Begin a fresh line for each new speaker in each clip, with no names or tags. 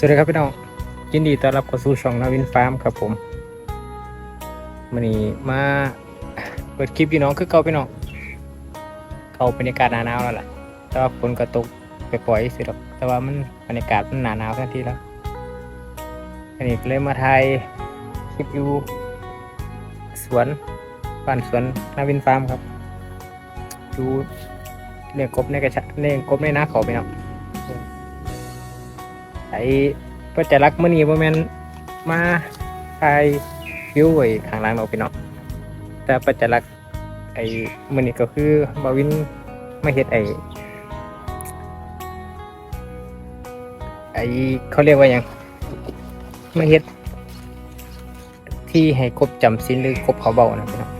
สวัสดีครับพี่น้องยินดีต้อนรับเข้าสู่ช่องนาวินฟาร์มครับผมวันนี้มาเปิดคลิปพี่น้องคือเก่าพี่น้องเข้าบรรยากาศหนาหนาวแล้วล่ะ แต่ว่าฝนก็ตกไปปล่อยสิหรอกแต่ว่ามันบรรยากาศมันหนาหนาวทันทีแล้วอันนี้เลยมาถ่ายคลิปอยู่สวนบ้านสวนนาวินฟาร์มครับอยู่เลี้ยงกบในกระชัเลี้ยงกบในนาเขาพี่น้อง ไอ้ก็จะรักมื่อนี้บ่แม่นมาถ่ายวิวไว้ข้างหล่างเราะพี่น้องแต่ปัจจรักไอ้มื่อนี้ก็คือบาวินมาเฮ็ดไอ้ไอ้เขาเรียกว่าหยังมาเฮ็ด ที่ให้กบจำศีลหรือกบเขาเบานะพี่น้อง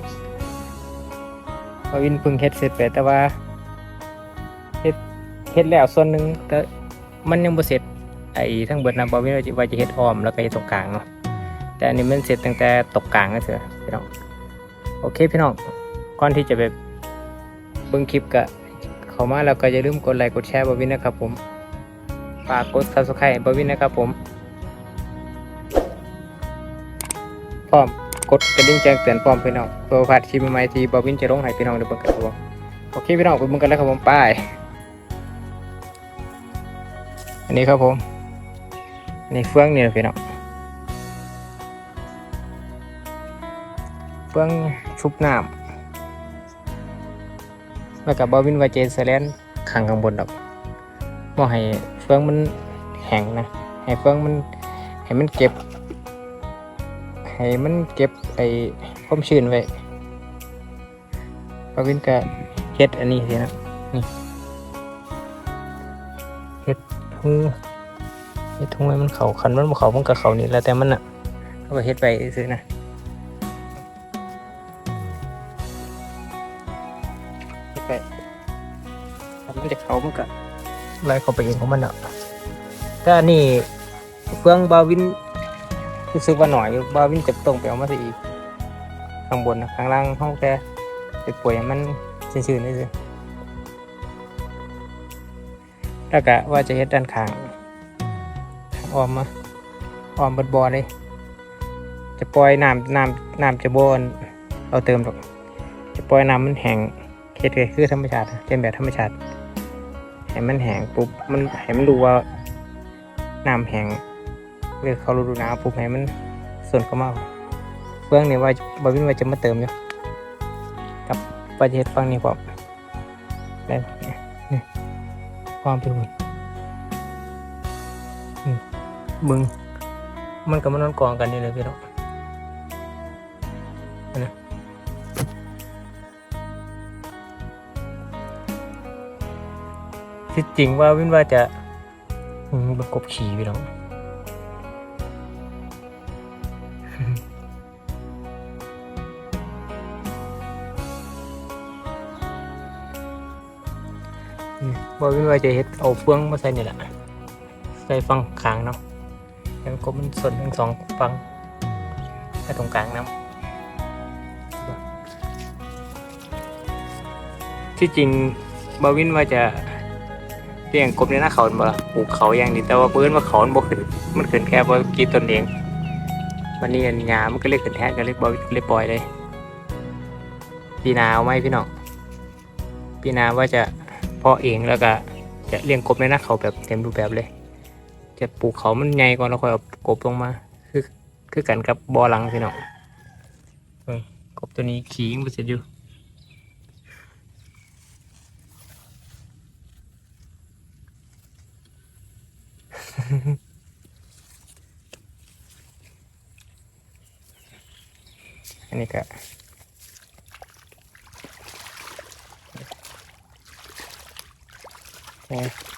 บาวินเพิ่งเฮ็ดเสร็จไปแต่ว่าเฮ็ดเฮ็ดแล้วส่วนหนึ่งแต่มันยังบ่เสร็จ ไอ้ทั้งเบิดนะบอวินว่าจะว่าจะเฮ็ดอ้อมแล้วก็เฮ็ดตรงกลางเนาะแต่อันนี้มันเสร็จตั้งแต่ตกกลางก็เถอะพี่น้องโอเคพี่น้องก่อนที่จะไปเบิ่งคลิปก็เข้ามาแล้วก็อย่าลืมกดไลค์กดแชร์บอวินนะครับผมฝากกด subscribe บอวินนะครับผมพร้อมกดกระดิ่งแจ้งเตือนพร้อมพี่น้องเพื่อพาดคลิปใหม่ที่บอวินจะลงให้พี่น้องได้เบิ่งกันครับผมโอเคพี่น้องไปเบิ่งกันแล้วครับผมไปอันนี้ครับผม นนี้เฟืองนี่นะพี่น้องเฟืองชุบน้ำแล้วกับบอวินวาเจนเซเลนขังข้างบนดอกบ่ให้เฟืองมันแห้งนะ ให้เฟืองมันให้มันเก็บ ให้มันเก็บไอ้ความชื้นไว้บอวินก็เฮ็ดอันนี้สินะนี่เฮ็ดทุ่ง เฮ็ดทุ่งไว้มันเขาคันมันบ่เขามันก็เขานี่แล้วแต่มันอะเขาก็เฮ็ดไปซื้อๆนะเฮ็ดไปถ้ามันจะเขามันก็ไล่เขาไปเองของมันอะแต่อันนี้เฟืองบาวินรู้สึกว่าหน่อยอยู่บาวินจะต้องไปเอามาซะอีกข้างบนนะข้างล่างห้องแต่ไปป่วยให้มันชื้นๆนี่สิแล้วก็ว่าจะเฮ็ดด้านข้างทาง ออมมาออมบดบอเลย จะปล่อยน้ำน้ำน้ำจะบอนเราเติมหรอก จะปล่อยน้ำมันแห้งเฮ็ดคือธรรมชาติเลียนแบบธรรมชาติให้มันแห้งปุ๊บมันให้มันรู้ว่าน้ำแห้งหรือเขาดูหนาวปุ๊บให้มันส่วนเข้ามาเบื้องนี่ว่าบาวินว่าจะมาเติมอยู่กับประเทศฝั่งนี้พร้อมได้นี่นี่ความเป็นหุ่น บึง มันก็มานอนกองกันนี่เลยพี่น้องนไหมที่จริงว่าวินว่าจะอืมประกบขี่พี่น้องอืมบอวินว่าจะเฮ็ดเอาเฟืองมาใส่นี่แหละใส่ฟังขางเนาะ แล้วก็มันส่วนทั้งสองฟังใส่ตรงกลางน้ำที่จริงบอวินว่าจะเลี้ยงกบในหน้าเขาบ่ปลูกเขาอย่างนี้แต่ว่าเพื่อนว่าเขาบ่ขึ้นมันขึ้นแค่บ่กี่ตนเอง วันนี้อันหญ้ามันก็เลยขึ้นแทนก็เลยบอเลยปล่อยเลยปีนาเอาไหมพี่น้องปีนาว่าจะเพาะเองแล้วก็จะเลี้ยงกบในหน้าเขาแบบเต็มรูปแบบเลย จะปลูกเขามันใหญ่ก่อนแล้วค่อยเอากบลงมา คือคือกันกับบอหลังพี่น้องเบิ่งกบตัวนี้ขี่ยังบ่เสร็จอยู่อันนี้ก็เห็น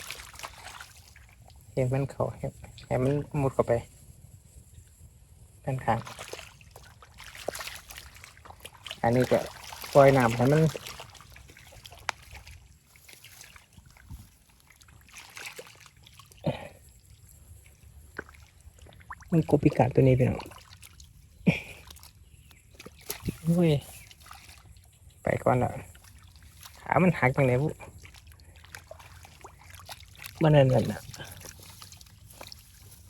เห็นมันเขาเห็นเห็นมันมุดเข้าไปด้านข้าง อันนี้ก็ปล่อยน้ำให้มันมันกบพิการตัวนี้ไปหน่อยโอ้ย ไปก่อนละขามันหักตรงไหนบุมันนั่นนั่น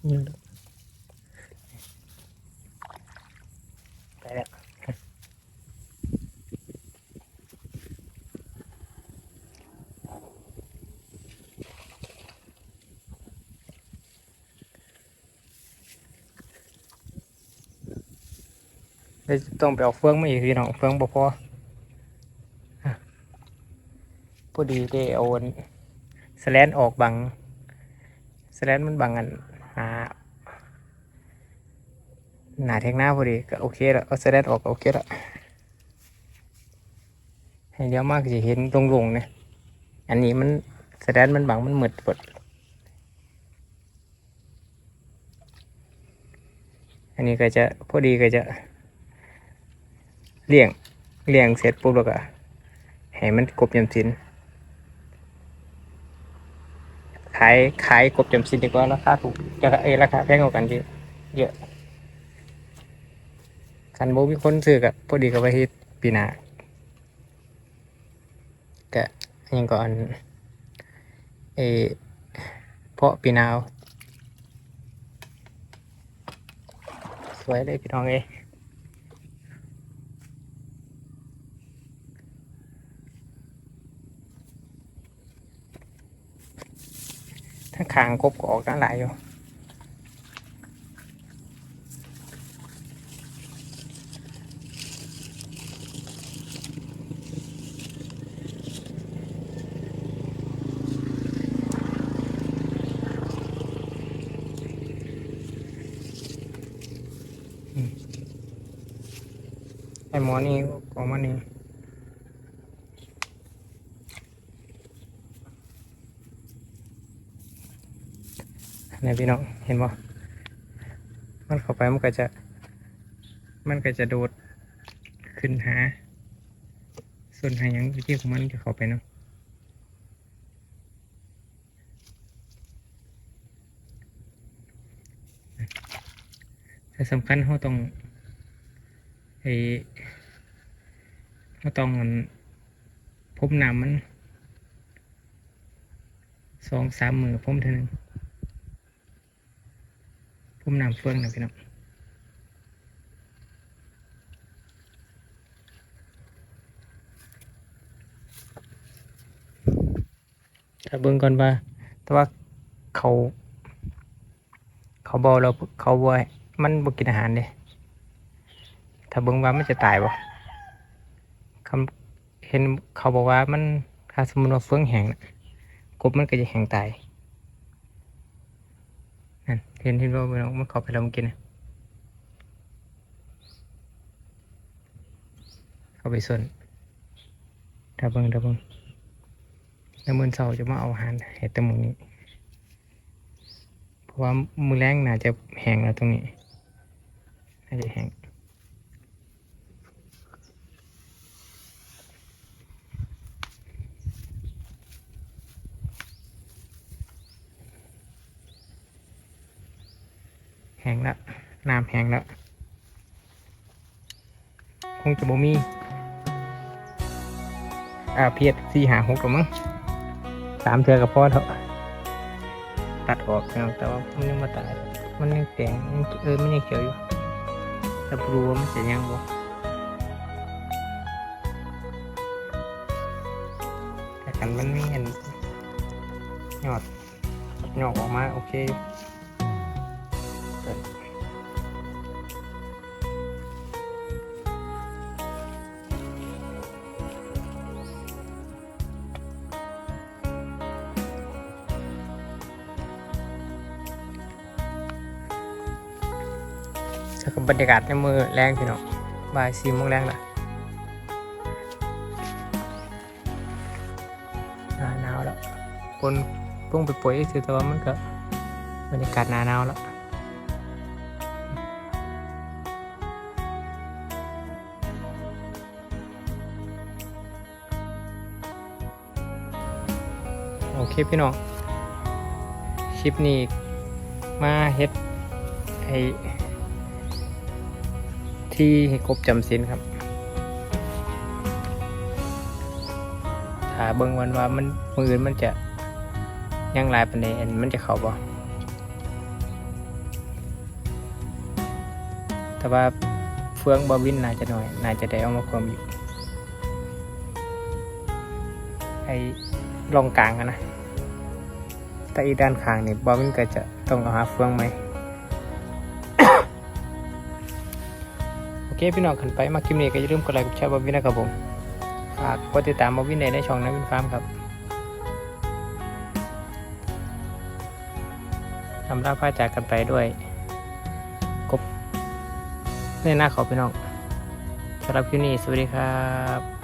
น่ะไปแล้วเดี๋ยจะต้องไปเอาเฟืองมาอีกพี่น้องเฟืองบ่พอพอดีได้เอาสแลนออกบังสแลนมันบังอัน หาหนาเทงหน้าพอดีก็โอเคแล้วเอสแลนออกก็โอเคแล้วให้เดียวมากจะเห็นตรงลงเนี่ยอันนี้มันสแลนมันบังมันมืดปดอันนี้ก็จะพอดีก็จะเลี่ยงเลี่ยงเสร็จปุ๊บแล้วก็ให้มันกบยำสินขายขายกบยำสินดีกว่าราคาถูกจะเอยราคาแพงกว่ากันเยอะ คันโบมีคนซื้อกับพอดีกับไปเฮ็ดปีหน้าก็อยังก่อนเอเพาะปีหนาวสวยเลยพี่น้องเอ้ยถ้าขางกบก็ออกกันหลายอยู่ ไอหมอนี่ของมันนี่นี่พี่น้องเห็นบ่มันเข้าไปมันก็จะ มันก็จะโดดขึ้นหา ส่วนหาหยังที่ของมันจะเข้าไปเนาะ แต่สำคัญเขาต้องไอ้ก็ต้องพบน้ำมันสองสามมือพมเท่านึงพมน้ำเฟืองนะพี่น้องถ้าเบิ่งก่อนว่าแต่ว่าเขา เขาบอกเราเขาบ่ มันบ่กินอาหารเด้ถ้าเบิ่งว่ามันจะตายบ่คำเห็นเขาบอกว่ามันถ้าสมมติว่าเฟืองแห้งนะกบมันก็จะแห้งตายนั่นเห็นเห็นว่ามันมันเข้าไปแล้วมันกินนะเข้าไปส่วนถ้าเบิ่งถ้าเบิ่งแล้วมื้อเช้าจะมาเอาอาหารให้แตะมุงนี้เพราะว่ามื้อแรงน่าจะแห้งแล้วตรงนี้ น่าจะแห้งแห้งแล้วน้ำแห้งแล้วคงจะบ่มีอ่าเพียรสี่หาหกหรือมั้งสามเทือกับพ่อเถอะตัดออกแล้วแต่ว่ามันยังมาตาย มันยังแตงเออมันยังเขียวอยู่ แต่บ่รู้ว่ามันจะยังบ่แต่กันมันมีอันยอดยอดออกมาโอเค จะกับบรรยากาศในมือแรงพี่น้องบ่ายสี่โมงแรงละหนาหนาวแล้วคนพิ่งไปป่วยสิแต่ว่ามันก็บรรยากาศหนาหนาวแล้วโอเคพี่น้อง คลิปนี้มาเฮ็ดไอ ที่ให้ครบจำสินครับถ้าเบิ่งวันว่ามันมืออื่นมันจะยังหลายปันใดอันมันจะเข้าบ่แต่ว่าเฟืองบอวินน่าจะหน่อย น่าจะได้เอามาความอยู่ไอ้รองกลางอะนะ แต่อีด้านข้างนี่บอวินก็จะต้องเอาหาเฟืองไหม เคพี่น้องขันไปมาคลิปนี้ก็อย่าลืมกดไลค์กดแชร์บอวินนะครับผมฝากกดติดตามบอวินในในช่องนักวินฟาร์มครับทำราพาจากกันไปด้วยกบในหน้าเขาพี่น้องสำหรับคลิปนี้สวัสดีครับ